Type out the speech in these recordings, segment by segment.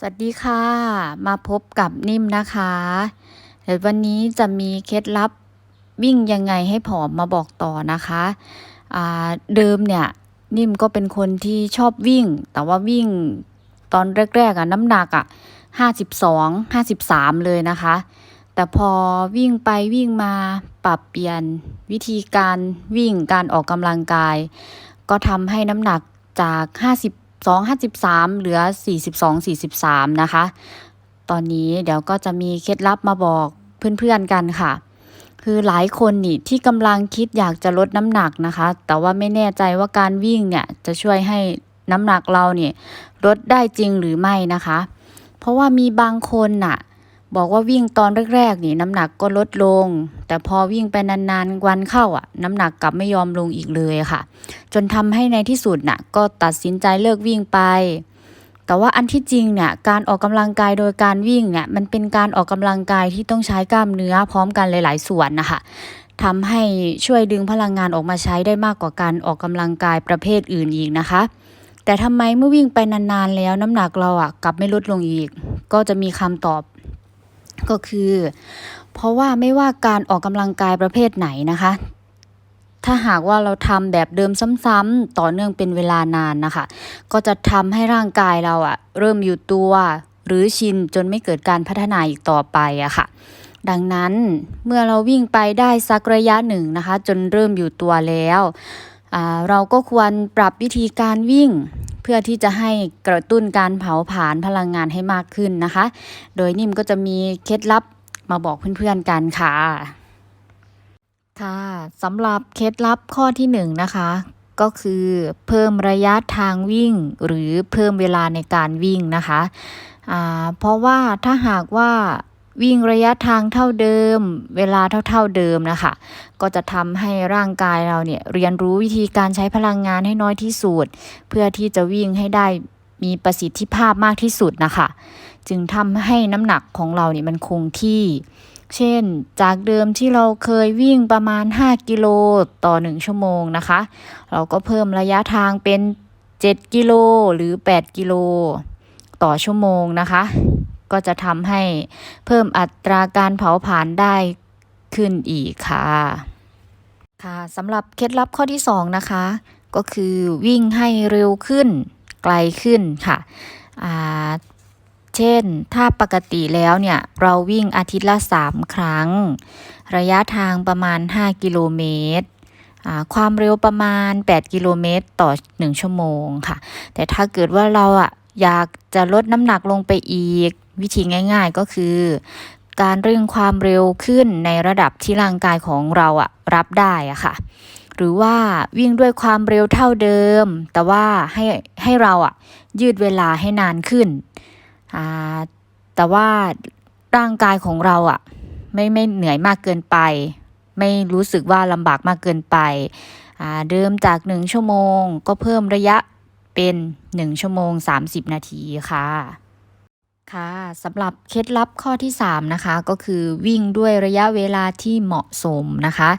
สวัสดีค่ะ มาพบกับนิ่มนะคะเดี๋ยววันนี้จะมีเคล็ดลับวิ่งยังไงให้ผอมมาบอกต่อนะคะเดิมเนี่ยนิ่มก็เป็นคนที่ชอบวิ่ง แต่ว่าวิ่งตอนแรกๆอะน้ำหนักอะห้าสิบสองห้าสิบสามเลยนะคะ แต่พอวิ่งไปวิ่งมาปรับเปลี่ยนวิธีการวิ่งการออกกำลังกาย ก็ทำให้น้ำหนักจาก 52 53 เหลือ 42 43 นะคะ ตอนนี้เดี๋ยวก็จะมีเคล็ดลับมาบอกเพื่อนๆกันค่ะ คือหลายคนนี่ที่กำลังคิดอยากจะลดน้ำหนักนะคะ แต่ว่าไม่แน่ใจว่าการวิ่งเนี่ยจะช่วยให้น้ำหนักเราเนี่ยลดได้จริงหรือไม่นะคะ เพราะว่ามีบางคนน่ะ บอกว่าวิ่งตอนแรกๆนี่น้ำหนักก็ลดลง แต่พอวิ่งไปนานๆวันเข้าอะ น้ำหนักกลับไม่ยอมลงอีกเลยค่ะ จนทำให้ในที่สุดน่ะ ก็ตัดสินใจเลิกวิ่งไป แต่ว่าอันที่จริงเนี่ยการออกกำลังกายโดยการวิ่งเนี่ยมันเป็นการออกกำลังกายที่ต้องใช้กล้ามเนื้อพร้อมกันหลาย ๆ ส่วนนะคะทำให้ช่วยดึงพลังงานออกมาใช้ได้มากกว่าการออกกำลังกายประเภทอื่นอีกนะคะแต่ทำไมเมื่อวิ่งไปนานๆแล้วน้ำหนักเราอะกลับไม่ลดลงอีก ก็จะมีคำตอบ ก็คือ เพราะว่าไม่ว่าการออกกำลังกายประเภทไหนนะคะ ถ้าหากว่าเราทำแบบเดิมซ้ำๆต่อเนื่องเป็นเวลานานนะคะ ก็จะทำให้ร่างกายเราอะเริ่มอยู่ตัวหรือชินจนไม่เกิดการพัฒนาอีกต่อไปอะค่ะ ดังนั้นเมื่อเราวิ่งไปได้สักระยะหนึ่งนะคะ จนเริ่มอยู่ตัวแล้วเราก็ควรปรับวิธีการวิ่ง พื่อที่จะให้กระตุ้นการเผาผลาญพลังงานให้มากขึ้นนะคะ โดยนิ่มก็จะมีเคล็ดลับมาบอกเพื่อนๆกันค่ะ ค่ะสำหรับเคล็ดลับข้อที่หนึ่งนะคะก็คือเพิ่มระยะทางวิ่งหรือเพิ่มเวลาในการวิ่งนะคะอ่าเพราะว่าถ้าหากว่า วิ่งระยะทางเท่าเดิม เวลาเท่าๆเดิมนะคะ ก็จะทำให้ร่างกายเราเนี่ยเรียนรู้วิธีการใช้พลังงานให้น้อยที่สุด เพื่อที่จะวิ่งให้ได้มีประสิทธิภาพมากที่สุดนะคะ จึงทำให้น้ำหนักของเราเนี่ยมันคงที่ เช่น จากเดิมที่เราเคยวิ่งประมาณ 5 กิโลต่อ 1 ชั่วโมงนะคะ เราก็เพิ่มระยะทางเป็น 7 กิโลหรือ 8 กิโลต่อชั่วโมงนะคะ ก็จะทำให้เพิ่มอัตราการเผาผลาญได้ขึ้นอีกค่ะ ค่ะสำหรับเคล็ดลับข้อที่ 2 นะคะ ก็คือวิ่งให้เร็วขึ้นไกลขึ้นค่ะเช่น ถ้าปกติแล้วเนี่ย เราวิ่งอาทิตย์ละ 3 ครั้ง ระยะทางประมาณ 5 กิโลเมตร ความเร็วประมาณ 8 กิโลเมตรต่อ 1 ชั่วโมงค่ะ แต่ถ้าเกิดว่าเราอะ อยากจะลดน้ำหนักลงไปอีก วิธีง่าย ๆก็คือ การเร่งความเร็วขึ้นในระดับที่ร่างกายของเราอะรับได้อะค่ะ หรือว่าวิ่งด้วยความเร็วเท่าเดิม แต่ว่าให้ให้เราอะยืดเวลาให้นานขึ้นแต่ว่าร่างกายของเราอะไม่ไม่เหนื่อยมากเกินไป ไม่รู้สึกว่าลำบากมากเกินไปเดิมจาก1ชั่วโมง ก็เพิ่มระยะ เป็น 1 ชั่วโมง 30 นาทีค่ะค่ะสำหรับเคล็ดลับข้อที่ 3 นะคะ ก็คือวิ่งด้วยระยะเวลาที่เหมาะสมนะคะ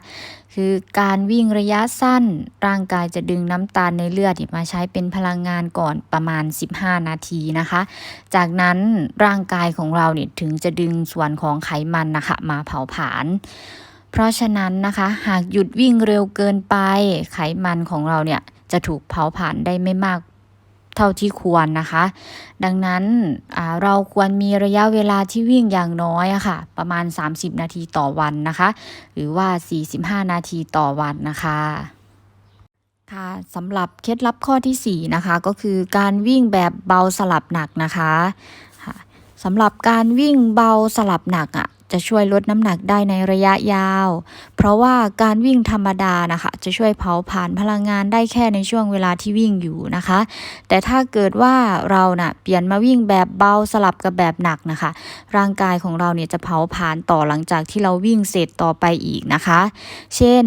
คือการวิ่งระยะสั้นร่างกายจะดึงน้ำตาลในเลือดมาใช้เป็นพลังงานก่อนประมาณ 15 นาทีนะคะ จากนั้นร่างกายของเราเนี่ยถึงจะดึงส่วนของไขมันนะคะมาเผาผลาญเพราะฉะนั้นนะคะ หากหยุดวิ่งเร็วเกินไป ไขมันของเราเนี่ยจะถูกเผาผลาญได้ไม่มาก เท่าที่ควรนะคะ ดังนั้นเราควรมีระยะเวลาที่วิ่งอย่างน้อยอะค่ะ ประมาณ 30 นาทีต่อวันนะคะ หรือว่า 45 นาทีต่อวันนะคะค่ะสำหรับเคล็ดลับข้อที่ 4 นะคะ ก็คือการวิ่งแบบเบาสลับหนักนะคะค่ะสำหรับการวิ่งเบาสลับหนักอะ่ะ จะช่วยลดน้ำหนักได้ในระยะยาว เพราะว่าการวิ่งธรรมดานะคะจะช่วยเผาผลาญพลังงานได้แค่ในช่วงเวลาที่วิ่งอยู่นะคะ แต่ถ้าเกิดว่าเรานะ่ะเปลี่ยนมาวิ่งแบบเบาสลับกับแบบหนักนะคะ ร่างกายของเราเนี่ยจะเผาผลาญต่อหลังจากที่เราวิ่งเสร็จต่อไปอีกนะคะ เช่น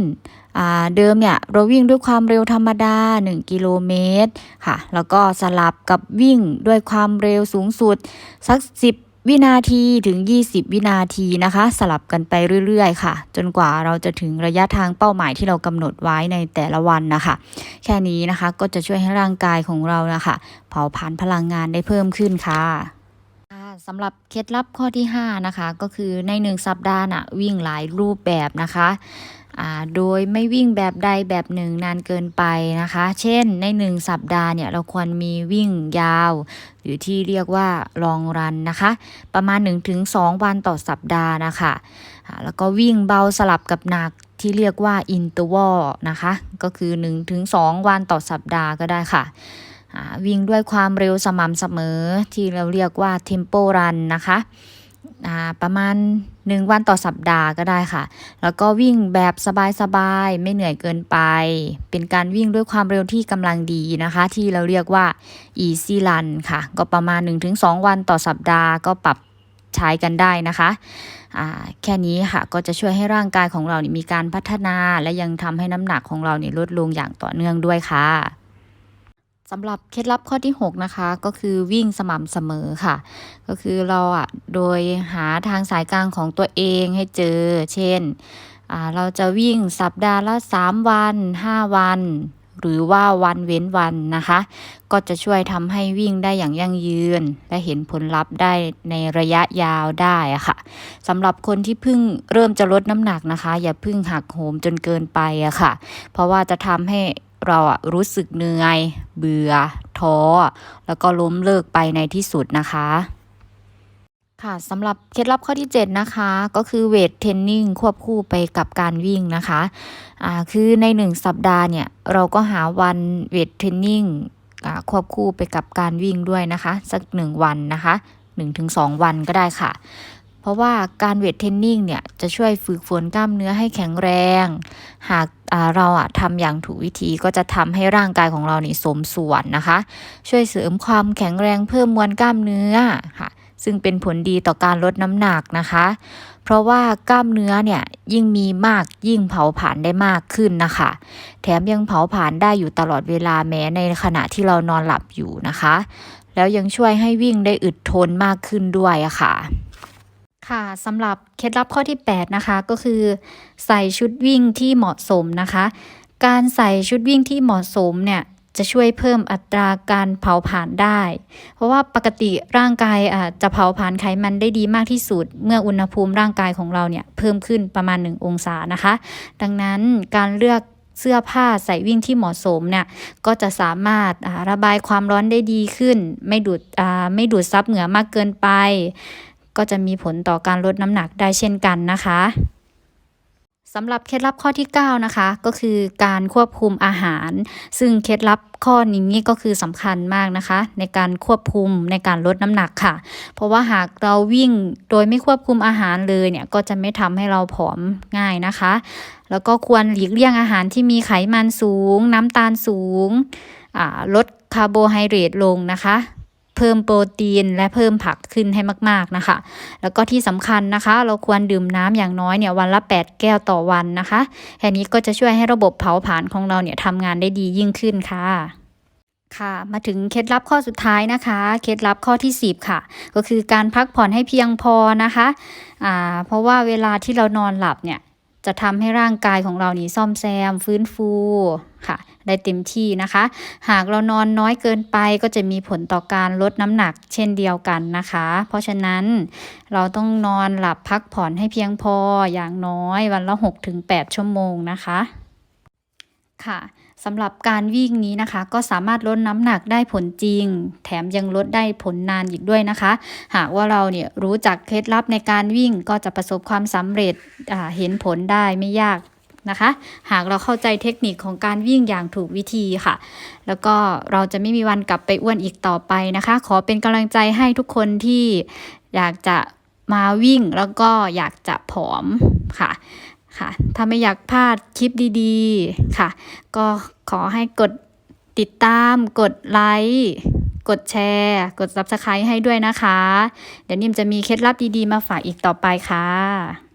เดิมเนี่ยเราวิ่งด้วยความเร็วธรรมดา 1 กิโลเมตรค่ะ แล้วก็สลับกับวิ่งด้วยความเร็วสูงสุด สัก 10 วินาทีถึง 20 วินาทีนะคะ สลับกันไปเรื่อยๆ ค่ะ จนกว่าเราจะถึงระยะทางเป้าหมายที่เรากำหนดไว้ในแต่ละวันนะคะ แค่นี้นะคะก็จะช่วยให้ร่างกายของเรานะคะ เผาผลาญพลังงานได้เพิ่มขึ้นค่ะสำหรับเคล็ดลับข้อที่ 5 นะคะ ก็คือใน 1 สัปดาห์น่ะวิ่งหลายรูปแบบนะคะ โดยไม่วิ่งแบบใดแบบหนึ่งนานเกินไปนะคะ เช่นใน 1 สัปดาห์เนี่ยเราควรมีวิ่งยาว หรือที่เรียกว่าลองรันนะคะ ประมาณ 1-2 วันต่อสัปดาห์นะคะแล้วก็วิ่งเบาสลับกับหนักที่เรียกว่าอินเตอร์วลนะคะ ก็คือ 1-2 วันต่อสัปดาห์ก็ได้ค่ะวิ่งด้วยความเร็วสม่ำเสมอที่เราเรียกว่า tempo run นะคะ ประมาณ 1 วันต่อสัปดาห์ก็ได้ค่ะ แล้วก็วิ่งแบบสบายๆ ไม่เหนื่อยเกินไป เป็นการวิ่งด้วยความเร็วที่กำลังดีนะคะ ที่เราเรียกว่า easy run ค่ะ ก็ประมาณ 1-2 วันต่อสัปดาห์ก็ปรับใช้กันได้นะคะแค่นี้ค่ะก็จะช่วยให้ร่างกายของเรานี่มีการพัฒนา และยังทำให้น้ำหนักของเรานี่ลดลงอย่างต่อเนื่องด้วยค่ะ สำหรับเคล็ดลับข้อที่ 6 นะคะ ก็คือวิ่งสม่ำเสมอค่ะ ก็คือเราอะโดยหาทางสายกลางของตัวเองให้เจอ เช่นเราจะวิ่งสัปดาห์ละ 3 วัน 5 วัน หรือว่าวันเว้นวันนะคะ ก็จะช่วยทำให้วิ่งได้อย่างยั่งยืน และเห็นผลลัพธ์ได้ในระยะยาวได้อะค่ะสำหรับคนที่เพิ่งเริ่มจะลดน้ำหนักนะคะ อย่าเพิ่งหักโหมจนเกินไปอะค่ะ เพราะว่าจะทำให้ เราอะรู้สึกเหนื่อย เบื่อ ท้อ แล้วก็ล้มเลิกไปในที่สุดนะคะค่ะสำหรับเคล็ดลับข้อที่ 7 นะคะ ก็คือเวทเทรนนิ่งควบคู่ไปกับการวิ่งนะคะอ่าคือใน 1 สัปดาห์เนี่ย เราก็หาวันเวทเทรนนิ่งอ่าควบคู่ไปกับการวิ่งด้วยนะคะ สัก 1 วันนะคะ 1-2 วันก็ได้ค่ะ เพราะว่าการเวทเทรนนิ่งเนี่ยจะช่วยฝึกฝนกล้ามเนื้อให้แข็งแรง หากเราอะทำอย่างถูกวิธีก็จะทำให้ร่างกายของเรานี่สมส่วนนะคะ ช่วยเสริมความแข็งแรงเพิ่มมวลกล้ามเนื้อค่ะซึ่งเป็นผลดีต่อการลดน้ำหนักนะคะ เพราะว่ากล้ามเนื้อเนี่ยยิ่งมีมากยิ่งเผาผลาญได้มากขึ้นนะคะ แถมยังเผาผลาญได้อยู่ตลอดเวลาแม้ในขณะที่เรานอนหลับอยู่นะคะ แล้วยังช่วยให้วิ่งได้อึดทนมากขึ้นด้วยอะค่ะ ค่ะสำหรับเคล็ดลับข้อที่ 8 นะคะ ก็คือ ใส่ชุดวิ่งที่เหมาะสมนะคะ การใส่ชุดวิ่งที่เหมาะสมเนี่ยจะช่วยเพิ่มอัตราการเผาผลาญได้ เพราะว่าปกติร่างกายอะจะเผาผลาญไขมันได้ดีมากที่สุด เมื่ออุณหภูมิร่างกายของเราเนี่ยเพิ่มขึ้นประมาณ 1 องศานะคะ ดังนั้นการเลือกเสื้อผ้าใส่วิ่งที่เหมาะสมเนี่ยก็จะสามารถาระบายความร้อนได้ดีขึ้น ไม่ดูดอ่าไม่ดูดซับเหงื่อมากเกินไป ก็จะมีผลต่อการลดน้ำหนักได้เช่นกันนะคะสำหรับเคล็ดลับข้อที่ 9 นะคะ ก็คือการควบคุมอาหาร ซึ่งเคล็ดลับข้อนี้ก็คือสำคัญมากนะคะ ในการควบคุมในการลดน้ำหนักค่ะ เพราะว่าหากเราวิ่งโดยไม่ควบคุมอาหารเลยเนี่ยก็จะไม่ทำให้เราผอมง่ายนะคะ แล้วก็ควรหลีกเลี่ยงอาหารที่มีไขมันสูง น้ำตาลสูงลดคาร์โบไฮเดรตลงนะคะ เพิ่มโปรตีน และเพิ่มผักขึ้นให้มาก ๆนะคะ แล้วก็ที่สำคัญนะคะ เราควรดื่มน้ำอย่างน้อยเนี่ยวันละ 8 แก้วต่อวันนะคะแค่นี้ก็จะช่วยให้ระบบเผาผลาญของเราเนี่ยทำงานได้ดียิ่งขึ้นค่ะค่ะมาถึงเคล็ดลับข้อสุดท้ายนะคะ เคล็ดลับข้อที่ 10 ค่ะ ก็คือการพักผ่อนให้เพียงพอนะคะอ่าเพราะว่าเวลาที่เรานอนหลับเนี่ยจะทำให้ร่างกายของเรานี่ซ่อมแซม ฟื้นฟู ค่ะ ได้เต็มที่นะคะ หากเรานอนน้อยเกินไปก็จะมีผลต่อการลดน้ำหนักเช่นเดียวกันนะคะ เพราะฉะนั้นเราต้องนอนหลับพักผ่อนให้เพียงพออย่างน้อยวันละ 6-8 ชั่วโมงนะคะค่ะสำหรับการวิ่งนี้นะคะ ก็สามารถลดน้ำหนักได้ผลจริง แถมยังลดได้ผลนานอีกด้วยนะคะ หากว่าเราเนี่ยรู้จักเคล็ดลับในการวิ่งก็จะประสบความสำเร็จเห็นผลได้ไม่ยาก นะคะ หากเราเข้าใจเทคนิคของการวิ่งอย่างถูกวิธีค่ะ แล้วก็เราจะไม่มีวันกลับไปอ้วนอีกต่อไปนะคะ ขอเป็นกำลังใจให้ทุกคนที่อยากจะมาวิ่งแล้วก็อยากจะผอมค่ะค่ะ ถ้าไม่อยากพลาดคลิปดีๆค่ะ ก็ขอให้กดติดตาม กดไลค์กดแชร์ กด Subscribe ให้ด้วยนะคะ เดี๋ยวนิ่มจะมีเคล็ดลับดีๆ มาฝากอีกต่อไปค่ะ